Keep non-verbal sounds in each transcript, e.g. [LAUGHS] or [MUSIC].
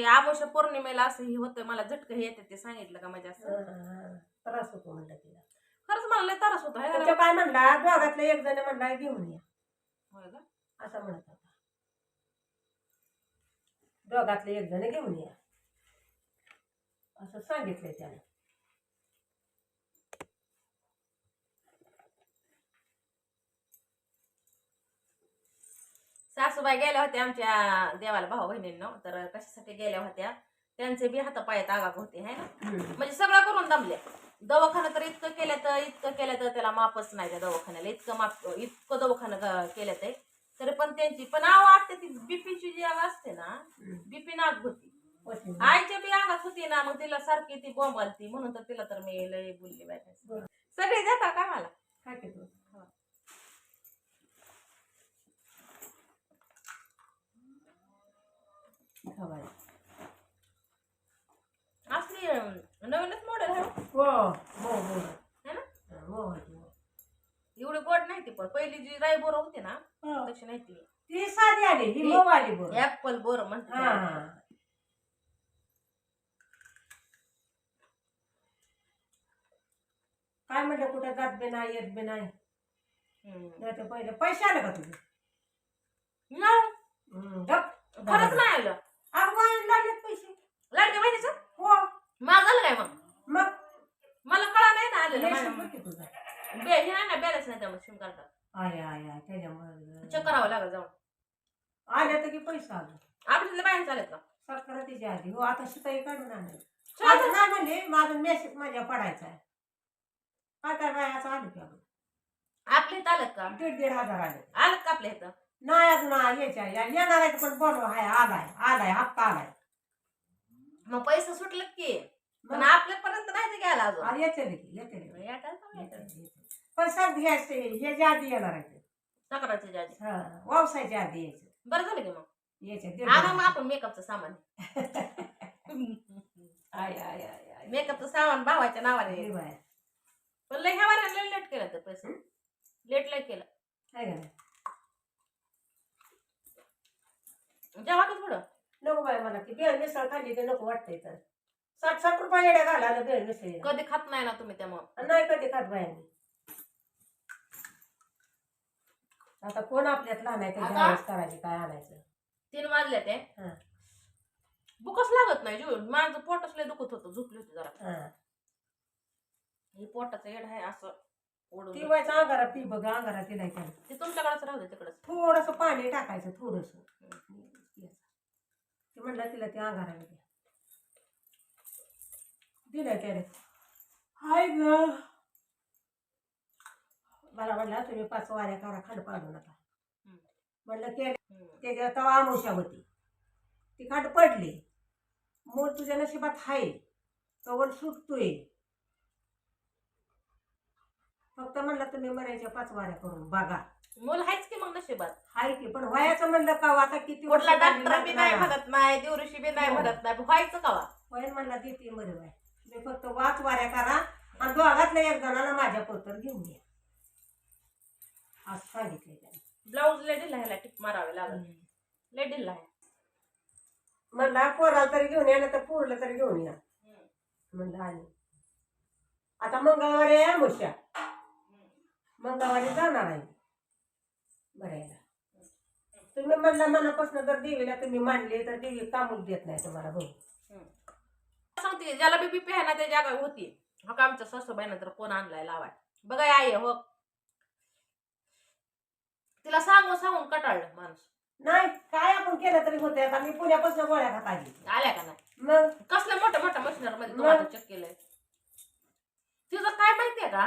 हे आमोशा पौर्णिमेला असं हे होतं मला झटकं हे येते ते सांगितलं का माझ्या असं. त्रास होतो म्हणलं तिला खरंच मला लय त्रास होतो हाय का त्याच्या नाही? काय म्हणला दोघातले एक जण म्हणला घेऊन या होय का? असं म्हणत होता दोघातले एक जण घेऊन या असं सांगितलंय त्याने सासूबाई गेल्या होत्या आमच्या देवाला भाऊ बहिणींनो. तर कशासाठी गेल्या होत्या? त्यांचे बी हातापायात आगाग होते है ना. म्हणजे सगळं करून दमले. दवाखानं तर इतकं केलं तर इतकं केलं तर त्याला मापच नाही त्या दवाखान्याला. इतकं माप इतकं दवाखानं केलं ते. तरी पण त्यांची पण आव आता ती बीपीची जी आग असते ना. बीपी नाग होती. आईच्या बी अंगात होती ना मग तिला सारखी ती बॉम्ब आलती म्हणून तर तिला तर मी लय बोलली बाय. सगळे देता का मला काय खवाय. असली नवीनच मॉडेल आहे हो. हो हो हो है ना हा, हो हो. एवढी गोड नाही ती पण पहिली जी राई बोर होती ना हो. तशी नाही ती ती साधी आली ही आली बोल ऍपल बोर म्हणते हा काय म्हटलं कुठं जात बी नाही येत बी नाही. नाही तर पहिले पैसे आले का तुझे नाही, हम्म, गप. खरंच नाही आलं अगं बाई, लागलेत पैसे लाडक्या बहिणीचं हो माझं आलं काय मग मग मला कळा नाही ना आलेलं लेशन माझ्या- बघ की तुझा बे हे नाही ना बॅलन्स नाही त्यामुळे सिम कार्ड आय आय आय त्याच्यामुळे चेक करावं लागेल जाऊन? आले तर की पैसा आला. आपल्याला बाहेर चालेल का? सरकार तिच्या आधी हो आता शिताई काढून आणले. चला आता नाही म्हणले माझा मेसेज माझ्या पडायचा आहे. काय काय बायाचं आले की? आपल्या इथं आलं का? दीड दीड हजार आले. आलं का आपल्या इथं? नाही अजून आ- यायच्या या- येणार आहे पण बोलवा. हाय आलाय. आलाय हप्ता आलाय. मग पैसे सुटलेत की. पण मग आपल्यापर्यंत नाही ते घ्यायला अजून. आ, येते की येते. पण सर घ्यायचे हे जे आधी येणार आहे ते. सकाळचे जाजी हा आधी यायचे. बरं झालं की मग. यायचे दीड मग. आपण मेकअपचं सामान. आय आय आय आय मेकअपचं सामान भावाच्या नावाने हे बाय. पण लय ह्या वाऱ्याला लय लेट केलं ते पैसे. लेट लय केलं. आहे का नाही? जेव्हा की थोडं नको बाय मला ती बेळ मिसळ खाल्ली की नको वाटतंय तर. साठ साठ रुपये येड्या घालायला बेळ मिसळ कधी खात नाही ना तुम्ही त्यामुळं. नाही कधी खात बायांनी आता कोण आपल्यात लहान आहे आता? त्याच्या वेळेस करायचे काय आणायचं? तीन वाजले ते. हा. भूकच लागत नाही जीवन माझं पोटच लय दुखत होतं झोपली होती जरा. हा. हे पोटाचं येड आहे असं ओढून. ती व्हायचं अंगारा ती बघ अंगारा तिला इकडे. ते तुमच्याकडेच राहू दे तिकडच. थोडस पाणी टाकायचं थोडस. ते म्हणलं तिला ते अंगारा द्या. दिलं त्याने. हाय ग. मला म्हणलं तुम्ही पाच वाऱ्या करा खंड पाडू नका. म्हणलं केलं त्याच्या तवा आमुषा होती. ती खाट पडली. मूळ तुझ्या नशिबात हाय. कवड सुटतोय. फक्त म्हणलं तुम्ही मरायच्या पाच वाऱ्या करून बघा. मुलं आहेच की मग नशिबात? हाय की पण वयाचं म्हणलं का आता किती कुठला डॉक्टर बी नाही? म्हणत नाही दिवशी बी नाही हो. म्हणत नाही व्हायचं कवा? वयन म्हणला देते मरे बाय तुम्ही फक्त वाच वाऱ्या करा आणि दोघातल्या एक जणाला माझ्या पोतर घेऊन या. असं सांगितलंय त्याने. ब्लाऊज लेडीला ह्याला टिप मारावे लागल. लेडीला आहे म्हणला पोराला तरी घेऊन या ना तर पोरला तरी घेऊन या. म्हणलं आणि? आता मंगळवारी आहे मुश्या मंगळवारी जाणार आहे. बरायला तुम्ही म्हणला मनापासून जर देवीला तुम्ही मानले तर देवी कामच देत नाही तुम्हाला भाऊ. सांगते ज्याला बीपी आहे ना त्या जागा होती. हा का आमच्या सासूबाईनं तर फोन आणलाय लावाय. बघा आई हो. तिला सांगून सांगून कटाळलं माणूस. नाही काय आपण केलं तरी होते आता मी पुण्यापासून गोळ्या खात आली. आल्या का नाही? मग? कसल्या मोठ्या मोठ्या मशिनरमध्ये? तुम्हाला चेक केलंय? तिचं काय माहितीये का?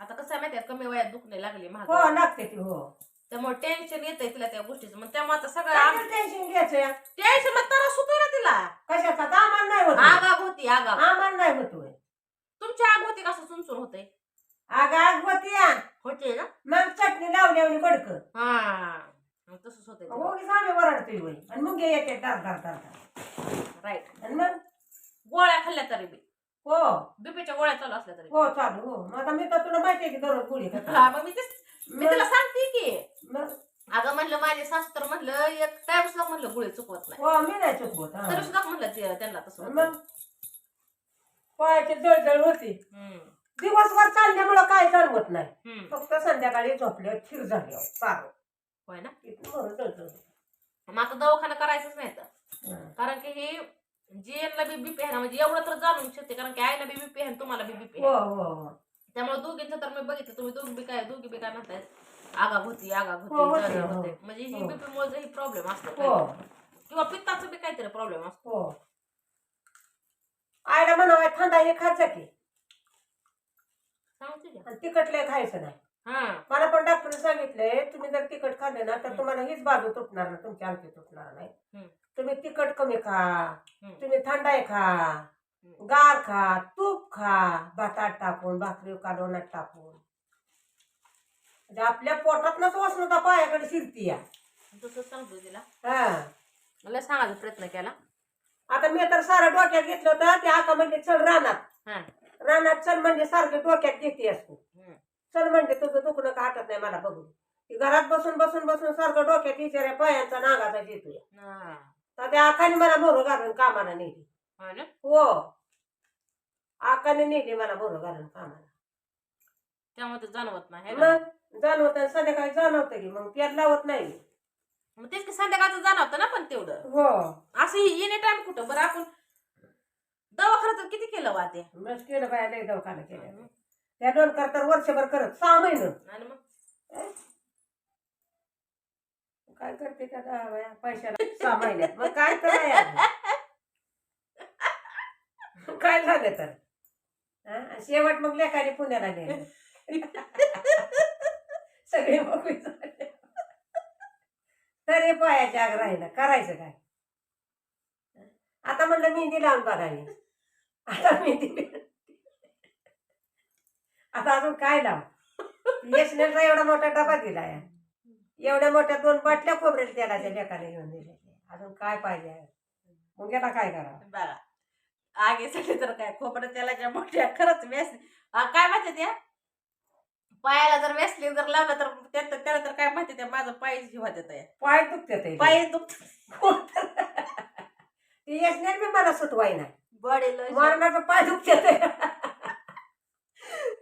आता कसं आहे माहितीये कमी वयात दुखणे लागली हो लागते ती हो. त्यामुळे टेन्शन येतंय तिला त्या गोष्टीचं. मग त्यामुळे आता सगळं टेन्शन घ्यायचं टेन्शन मग त्रास होतोय ना तिला. कशाचा? तर आम्हाला नाही होत आगाग होती आगाग. आम्हाला नाही होतोय तुमची आग होती कसं सुनसून होते आग आग होती या. होते ना? मग चटणी लावल्यावर बडक. हा. मग तसंच होते उगीच आम्ही वरडतोय वय आणि मग येते दार दार दार. राईट. आणि मग? गोळ्या खाल्ल्या तरी बी. हो. बीपीच्या गोळ्या चालू असल्या तरी. हो चालू हो. मग आता मी तर तुला माहिती आहे की दररोज गोळी खाते. हा, मग मी तेच मी तिला सांगते की. मग? अगं म्हणलं माझे सासतर म्हणलं एक टाइम सुद्धा म्हणलं गुळे चुकवत नाही. हो मी नाही चुकवत हा. तरी सुद्धा म्हणलं ते- त्यांना तसं होतं. मग? पायाची जळजळ होती. हम्म, दिवसभर चालल्यामुळं काय जाणवत नाही हम्म. फक्त संध्याकाळी झोपल्यावर थिर झाली सारं होय ना इथून बरं जळजळ होती. मग आता दवाखाना करायचंच नाही तर. कारण की हे जीएनला बी बीपी आहे ना म्हणजे एवढं तर जाणून शकते कारण की आईला बी बीपी आहे आणि तुम्हाला बी बीपी हो आहे हो हो त्यामुळे दोघींचं तर मी बघितलं तुम्ही दोघी बी काय दोघी बी काय म्हणताय आगाग होती आगाग हो, होती होते, जळजळ हो. होते म्हणजे ही हो. बीपी मुळे ही प्रॉब्लेम असतो हो काहीतरी. किंवा पित्ताचा बी काहीतरी प्रॉब्लेम असतो हो आईला म्हणावा थंडा हे जा की सांगते की. आणि तिखटले खायचं नाही. हा. मला पण डॉक्टरने सांगितलंय तुम्ही जर तिखट खाल्ले ना तर तुम्हाला हीच बाजू तुटणार ना तुमची अंगठी तुटणार नाही. तुम्ही तिखट कमी खा हम्म. तुम्ही थंडाई खा हम्म. गार खा तूप खा भातात टाकून भाकरी कालवणात टाकून. म्हणजे आपल्या पोटातनच उष्णता पायाकडे शिरती या. तसं सांगतो तिला. हा. मला सांगायचा प्रयत्न केला. आता मी तर सारं डोक्यात घेतलं होतं ते आका म्हणजे चल रानात. हा. रानात चल म्हणजे सारखे डोक्यात घेते असतो. चल म्हणजे तुझं दुखणं का हटत नाही मला बघून. ती घरात बसून बसून बसून सारखं डोक्यात विचार पायांचा नागाचा येतोय. हा. तर त्या आकाने मला मोरं घालून कामाला नेली. ना? हो. आकाने नेली मला मोरं घालून कामाला. त्यामुळे ते जाणवत नाही है जाणवत संध्याकाळी जाणवतं की मग त्यात लावत नाही. मग तेच की संध्याकाळचं जाणवतं ना पण तेवढं. हो. असं एनी टाइम कुठं बरं आपण दवाखाना तर किती केलं वा ते मग केलं बाया लई दवाखाना केलं त्या दोन करतात वर्षभर करत सहा महिनं. आणि मग? काय करते त्या दहा बाया? पैशाला. सहा महिन्यात मग काय तर. काय झालं तर? हा? आणि शेवट मग लेखाने पुण्याला नेलं. सगळे मोकळी झाले. तरी पायाचे आग राहिला. करायचं काय? आता म्हणलं मेहंदी लावून बघावी. आता मेहंदी आता अजून काय लाव? यशनेचा एवढा मोठा डबा दिला या एवढ्या मोठ्या दोन बाटल्या खोबरेल तेलाच्या लेखाने घेऊन दिले अजून काय पाहिजे? मग याला काय करावं? बघा आगीसाठी तर काय खोबरं तेलाच्या मोठ्या खरंच आ, काय माहिती त्या? पायाला जर वेसली जर लावलं तर त्यात त्याला तर काय माहिती त्या? माझं पाय जीवा देत पाय दुखते पाय दुखत ती यशनेर बी मला सुटवाय नाही. बॉडी मरणाचं पाय दुखते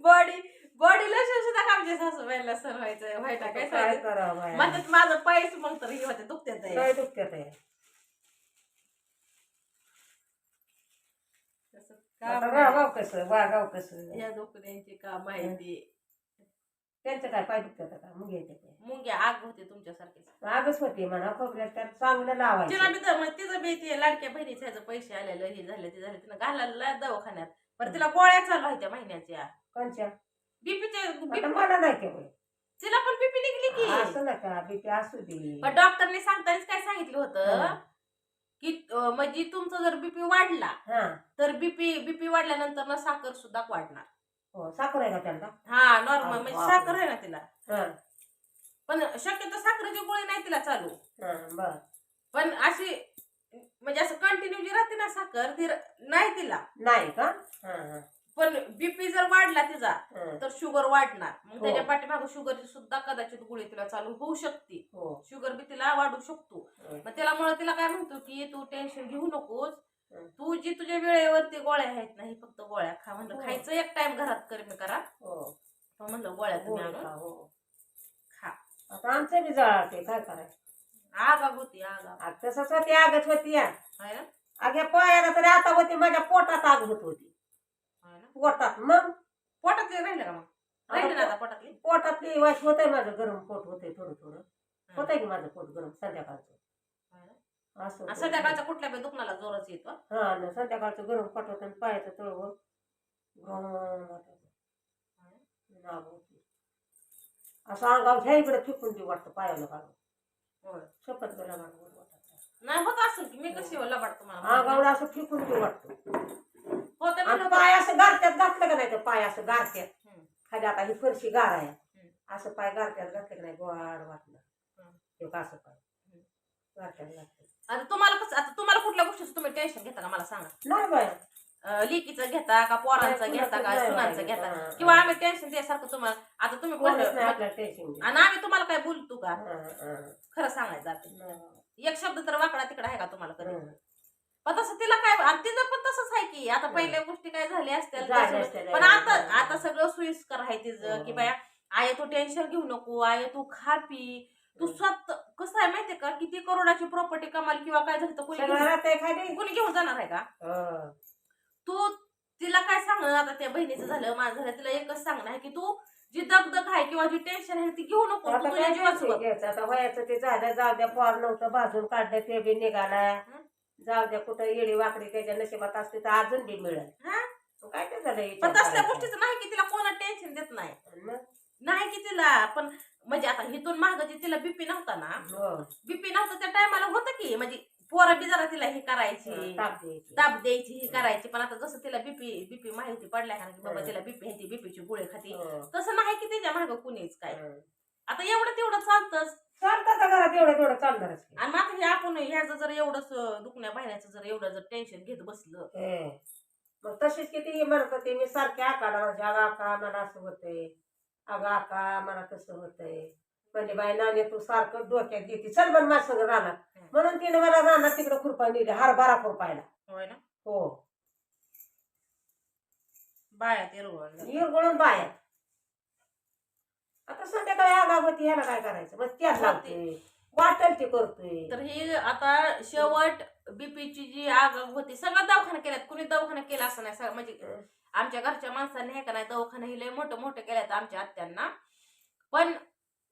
बॉडी बॉडी लोशन सुद्धा आमच्या सासूबाईला सर व्हायचं व्हायला काय काय? करावं बाया? म्हणतात माझं पायच मग तर हे होते दुखते काय दुखते ते आता राहावं कसं वागाव कसं? या दुखण्याची का माहिती त्यांचं काय पाय दुखतात का? मग येते ते. मुंग्या आग होते तुमच्यासारखीच. आगच होती म्हणा खोकल्यात तर चांगलं तिला लावायचं बी तर मग तिचं बी ते लाडक्या बहिणीचं ह्याचं पैसे आलेलं हे झालं ते झालं तिनं घालायला दवाखान्यात. पण तिला गोळ्या चालू आहेत त्या महिन्याच्या. कोणच्या? बीपीच्या आता मला नाही केवळ तिला पण बीपी निघली की. असं नका बीपी असू दे. पण डॉक्टरने सांगतानाच काय सांगितलं होतं? हा. की अं, म्हणजे तुमचा जर बीपी वाढला हा. तर बीपी बीपी वाढल्यानंतर ना साखर सुद्धा वाढणार. हो साखर आहे का त्यांना? हा नॉर्मल म्हणजे बापरे. साखर आहे ना तिला. हा. पण शक्यतो साखरेची गोळी नाही तिला चालू. हा बर. पण अशी म्हणजे असं कंटिन्यू जी राहते ना साखर ती र- नाही तिला. नाही का? हा हा. पण बीपी जर वाढला तिचा हा. तर शुगर वाढणार. मग हो. त्याच्या पाठीमागे शुगरची सुद्धा कदाचित गोळी तिला चालू होऊ शकते. हो. शुगर बी तिला वाढू शकतो. हं. मग त्यामुळे तिला काय म्हणतो की तू टेन्शन घेऊ नकोस. हं. तू जी तुझ्या वेळेवरती गोळ्या आहेत नाही फक्त गोळ्या खा म्हणलं हो. खायचं एक टाइम घरात कमी करा. हो. पण म्हणलं गोळ्या तुम्ही गोड आणून खा, हो. खा. आता आमचं बी जळते काय करायचं? आग आग होती आग तसंच होती आगत होती या. आहे ना? अगे पायाला तरी आता होती माझ्या पोटात आग होत होती. आहे पोटात मग? पोटात राहिलं का मग? पोटातली? पोटातली वाश होतंय माझं गरम पोट होतंय थोडं थोडं होतंय की माझं पोट गरम संध्याकाळचं? आहे? असं आणि. संध्याकाळचा कुठल्या बी दुखण्याला जोरच येतो हा ना संध्याकाळचं गरम पोट होतं आणि पायाचं तळवं गरम वाटायचं. नाग होती असं अंगावर इकडे फेकून देऊ वाटतं पायाला काढून होय. शपथ गेला वाटत नाही होत असेल की मी कशी लबाड तुम्हाला अंगावर असं फेकून देऊ वाटतं होतं आणि पाय असं गारत्यात घातलं का नाही तर पाय असं गारत्यात. खाली आता ही फरशी गार आहे. असं पाय गारत्यात घातलं का नाही गोड वाटलं. ते असं पाय हं. गारत्यात घातलं आता तुम्हाला कसं आता तुम्हाला कुठल्या गोष्टीचं तुम्ही टेन्शन घेता का मला सांगा नाही बाय अं, लेकीचं घेता का पोरांचं नाही, घेता का नाही सुनांचं. घेता किंवा. आम्ही टेन्शन द्यासारखं तुम्हाला आता तुम्ही कोणच बोलले नाही आपल्याला टेन्शन घेत. आणि आम्ही तुम्हाला काय बोलतो का हा, हा. खरं सांगायचं नाही. एक शब्द तर वाकडा तिकडे आहे का तुम्हाला कधी. पण तसं तिला काय आणि तिचं पण तसंच आहे की आता पहिल्या गोष्टी काय झाल्या असत्या, पण आता. आता सगळं सोयीस्कर आहे तिचं की. बाया आय तू टेन्शन घेऊ नको आय तू खा पी तू स्वतः कसं आहे माहितीये का किती करोडाची प्रॉपर्टी कमाल किंवा काय झालं तर कोणी घेऊन- कोणी घेऊन जाणार आहे का हं. तू तिला काय सांगणार आता त्या बहिणीचं झालं माझं झालं तिला एकच सांगणं आहे की तू जी दगदग आहे किंवा जी टेन्शन आहे ती घेऊ नको तू आता तुझ्या काय जीवाचं बघ घ्यायचं आता वयाचं ते झालं जाऊ द्या पोर नव्हतं भाजून काढलं ते बी निघाला हं? जाऊ द्या कुठं येडी वाकडी त्याच्या नशिबात असते तर अजून बी मिळेल हा? मग काय ते झालं पण विचार तसल्या करायचा. गोष्टीचं नाही की तिला कोणा टेन्शन देत नाही मग? नाही की तिला पण म्हणजे आता हिथून मागाची तिला बीपी नव्हता ना हो. बीपी नव्हतं त्या टायमाला होतं की म्हणजे पोरं बी जरा तिला हे करायची ताप द्यायची. ताप द्यायची ही करायची पण आता जसं तिला बीपी बीपी माहिती पडल्या का की बाबा हं. तिला बीपी ह्याची बीपीची गोळी खाती हो. तसं नाही की तिच्या मागं कुणीच काय हं. आता एवढं तेवढं चालतंच चालतं आता घरात एवढं तेवढं चालणारच. आणि मात्र हे आपण ह्याचं जर एवढं दुखण्या बहिण्याचं जर एवढं जर टेन्शन घेत बसलं हे. मग तशीच किती म्हणत होते मी सारखे आकाला अगं आका मला असं होतंय अगं आका मला तसं होतंय. म्हणजे बाई नाणे तू सारखं डोक्यात घेते चल पण माझ्या संग राहणार म्हणून तिने मला राहणार तिकडे खुरपा नेली हरभरा खुरपायला. होय ना? हो. बाया ते रोवण इरगळून बाया आता संध्याकाळी आगावती ह्याला काय करायचं? मग त्यात लागते वाटेल ते करतोय. तर ही आता शेवट बीपीची जी आग होती सगळं दवाखाना केल्यात. कुणी दवाखाना केला असं नाही सगळं म्हणजे आमच्या घरच्या माणसांनी हे का नाही दवाखाना ही लय मोठं मोठं केल्यात आमच्या आत्यांना. पण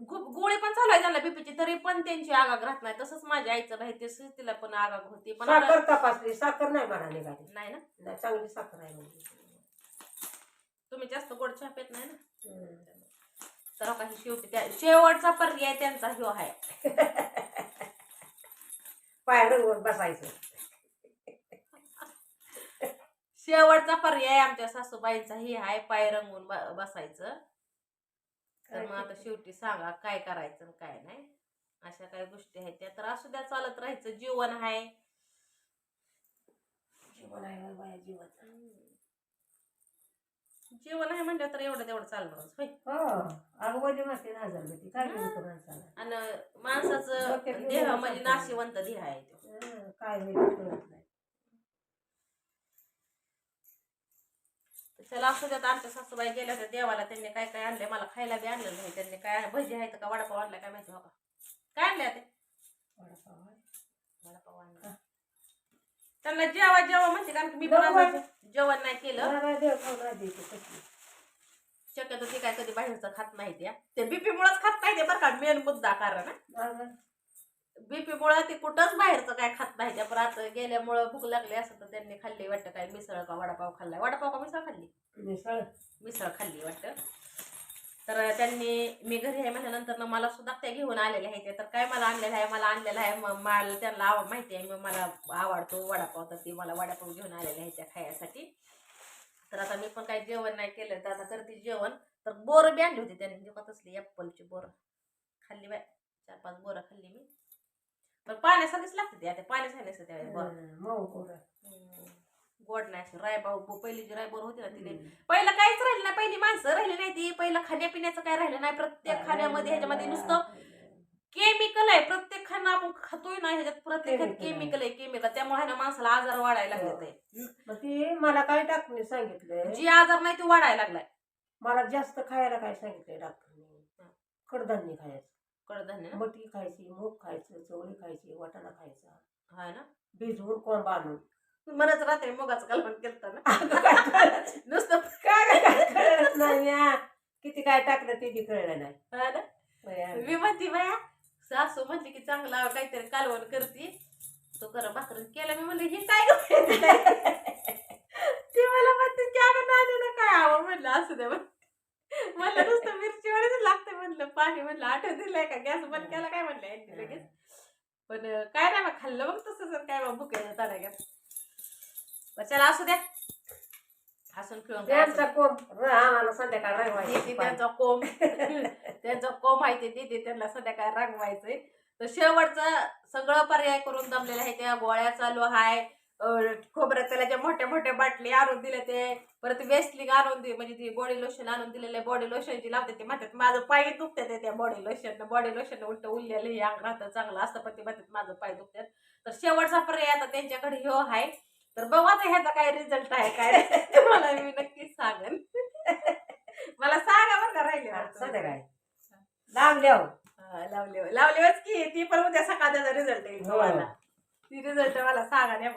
गोळी पण चालू आहे त्यांना बीपीची तरी पण त्यांची आगाग राहत नाही. तसंच माझ्या आईचं नाही तसंच तिला पण आगाग होती. पण साखर तपासली साखर नाही मला निघाली नाही ना? चांगली साखर आहे तुम्ही जास्त गोड चहा पेत नाही ना. तर काही शेवटी त्या शेवटचा पर्याय त्यांचा ह्यो आहे. [LAUGHS] पाय रंगवून बसायचं. शेवटचा पर्याय आमच्या सासूबाईंचा हे आहे पाय रंगवून ब- बसायचं. तर मग आता शेवटी सांगा काय करायचं आणि काय नाही. अशा काही गोष्टी आहेत त्या तर असू द्या चालत राहायचं. जीवन आहे. जीवन आहे बाया जीवन जीवन आहे म्हणलं तर एवढं तेवढं चालणारच होय. हो अगोदर म्हणते ना हजार होती काय केलं माणसाला आणि माणसाचं देह. म्हणजे नाशिवंत देह आहे तो. हं, काय होईल ते कळत नाही चला असू द्यात आमच्या सासूबाई गेल्या होत्या देवाला त्यांनी काय काय आणले मला खायला बी आणलं नाही त्यांनी काय भजी आहेत का वडापाव आणला काय माहिती हो का काय आणले ते वडापाव आहे. वडापाव आणला त्यांना जेवा जेवा म्हणते कारण की मी अजून जेवण नाही केलं. शक्यतो ते काय कधी बाहेरचं खात नाही त्या ते बीपी मुळेच खात नाही ते बरं का मेन मुद्दा कारण अगं, बीपी मुळे ते कुठंच बाहेरचं काय खात नाही. त्या पण आता गेल्यामुळं भूक लागली असं तर त्यांनी खाल्ली वाटतं काय? मिसळ का वडापाव खाल्लाय वडापाव का मिसळ खाल्ली? मिसळ. मिसळ खाल्ली वाटतं. तर त्यांनी मी घरी आहे म्हणल्यानंतर ना मला सुद्धा त्या घेऊन आलेल्या आहेत. तर काय मला आणलेलं आहे? मला आणलेलं आहे. मग मला त्यांना आव माहिती आहे. मग मला आवडतो वडापाव. तर ती मला वडापाव घेऊन आलेले आहे त्या खायसाठी. तर आता मी पण काही जेवण नाही केलं. तर आता करते जेवण. तर बोरं बी आणली होती त्यांनी. दुकात असली ॲपलची बोरं. खाल्ली बाय चार पाच बोरं खाल्ली मी. पण पाण्यासारखीच लागते ती आता पाण्यासारखी असते त्या बोरं. हं, मऊ गोड. नाही अशी रायबाऊ पहिली जी रायबोर होती ना तिने. पहिलं काहीच राहिलं नाही पहिली माणसं राहिली नाही ती पहिलं खाण्यापिण्याचं काय राहिलं नाही प्रत्येक खाण्यामध्ये ह्याच्यामध्ये नुसतं केमिकल आहे प्रत्येक खाणं आपण खातोय ना ह्याच्यात प्रत्येक Chemical आहे. केमिकल आहे केमिकल त्यामुळे ह्यानं माणसाला आजार वाढायला लागले मग ती मला काय डॉक्टरने सांगितलं जी आजार नाही तो वाढायला लागलाय. मला जास्त खायला काय सांगितलंय डॉक्टरने? कडधान्य खायचं. कडधान्य. ना मटकी खायची मूग खायचं चवळी खायची वाटाणा खायचा. हाय ना. भिजवून कोण बांधून. मलाच रात्री मुगाचं कल्पन केलं ना. अगं, काय कळत- नुसतं काय काय कळत [LAUGHS] नाही म्या. किती काय टाकलं ते बी कळलं नाही. हा ना. मी म्हणते बाया सासू म्हणते की चांगला काहीतरी कालवण करते. तो कर भाकरी. केला मी म्हणले हे काय गं? [LAUGHS] ते मला म्हणते चार नाण्याला काय हवं म्हणलं असू द्या म्हण. म्हणलं नुसतं मिरची वगैरे लागते म्हणलं पाणी म्हणलं आठवण दिलंय का? गॅस बंद केला काय म्हणलं यांनी लगेच? पण काय नाही मग खाल्लं मग तसं जर काय मग भुकेच्या ताड्यात पण चला असू द्या. हसून खेळून काय त्यांचा र- आम्हाला संध्याकाळ देते राहायची त्यांचा कोंब. [LAUGHS] त्यांचा कोंब आहे ते देते त्यांना संध्याकाळी रंगवायचंय. तर शेवटचं सगळं पर्याय करून दमलेलं आहे त्या गोळ्या चालू आहे खोबऱ्या तेलाच्या मोठ्या मोठ्या बाटली आणून दिल्या ते. परत वेस्लिंग आणून दे म्हणजे ती बॉडी लोशन आणून दिलेलं बॉडी लोशनची लावते ते म्हणतात माझं पाय दुखते ते त्या बॉडी लोशन बॉडी लोशन उलट उरलेलं हे अंग राहतं चांगलं असतं पण ते म्हणतात माझं पाय दुखतात तर शेवटचा पर्याय आता त्यांच्याकडे ह्यो आहे. तर बघू आता ह्याचा काय रिझल्ट आहे काय [LAUGHS] तुम्हाला मी नक्कीच सांगेन. [LAUGHS] मला सांगा बरं का राहिले संध्याकाळी. लावल्यावर. हा, लावले लावलेच की ती पण उद्या सकाळ त्याचा रिझल्ट येईल हो. तुम्हाला ती रिझल्ट मला सांगा नाही.